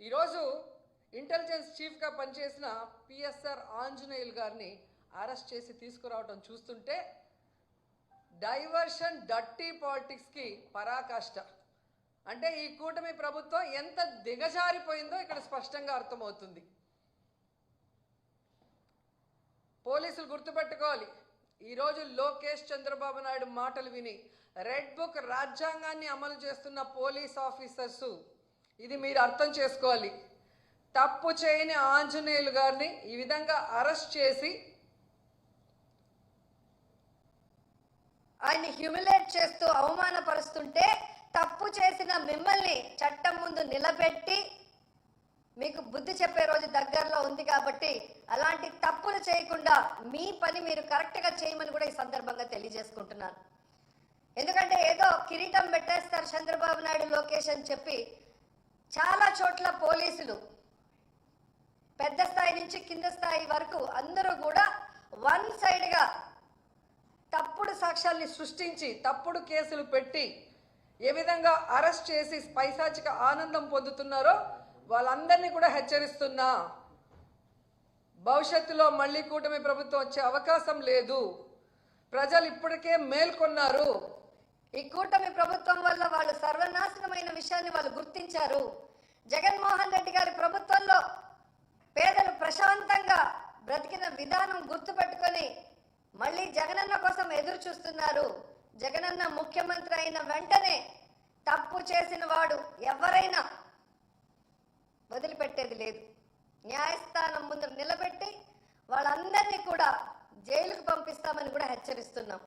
ఈరోజు ఇంటెలిజెన్స్ చీఫ్గా పనిచేసిన పిఎస్ఆర్ ఆంజనేయులు గారిని అరెస్ట్ చేసి తీసుకురావడం చూస్తుంటే డైవర్షన్ డర్టీ పాలిటిక్స్కి పరాకాష్ట. అంటే ఈ కూటమి ప్రభుత్వం ఎంత దిగజారిపోయిందో ఇక్కడ స్పష్టంగా అర్థమవుతుంది. పోలీసులు గుర్తుపెట్టుకోవాలి. ఈరోజు లోకేష్ చంద్రబాబు నాయుడు మాటలు విని రెడ్ బుక్ రాజ్యాంగాన్ని అమలు చేస్తున్న పోలీస్ ఆఫీసర్సు ఇది మీరు అర్థం చేసుకోవాలి. తప్పు చేయని ఆంజనేయులు గారిని ఈ విధంగా అరెస్ట్ చేసి ఆయన్ని హ్యూమిలేట్ చేస్తూ అవమానపరుస్తుంటే తప్పు చేసిన మిమ్మల్ని చట్టం ముందు నిలబెట్టి మీకు బుద్ధి చెప్పే రోజు దగ్గరలో ఉంది కాబట్టి అలాంటి తప్పులు చేయకుండా మీ పని మీరు కరెక్ట్గా చేయమని కూడా ఈ సందర్భంగా తెలియజేసుకుంటున్నాను. ఎందుకంటే ఏదో కిరీటం పెట్టేస్తారు చంద్రబాబు నాయుడు లోకేష్ అని చెప్పి చాలా చోట్ల పోలీసులు పెద్ద స్థాయి నుంచి కింద స్థాయి వరకు అందరూ కూడా వన్ సైడ్గా తప్పుడు సాక్ష్యాల్ని సృష్టించి తప్పుడు కేసులు పెట్టి ఏ విధంగా అరెస్ట్ చేసి పైశాచిక ఆనందం పొందుతున్నారో వాళ్ళందరినీ కూడా హెచ్చరిస్తున్నా. భవిష్యత్తులో మళ్ళీ కూటమి ప్రభుత్వం వచ్చే అవకాశం లేదు. ప్రజలు ఇప్పటికే మేల్కొన్నారు ఈ కూటమి ప్రభుత్వం వల్ల వాళ్ళు సర్వనాశనమైన విషయాన్ని వాళ్ళు గుర్తించారు. జగన్మోహన్ రెడ్డి గారి ప్రభుత్వంలో పేదలు ప్రశాంతంగా బ్రతికిన విధానం గుర్తుపెట్టుకొని మళ్ళీ జగనన్న కోసం ఎదురు చూస్తున్నారు. జగనన్న ముఖ్యమంత్రి అయిన వెంటనే తప్పు చేసిన వాడు ఎవరైనా వదిలిపెట్టేది లేదు. న్యాయస్థానం ముందు నిలబెట్టి వాళ్ళందరినీ కూడా జైలుకు పంపిస్తామని కూడా హెచ్చరిస్తున్నాం.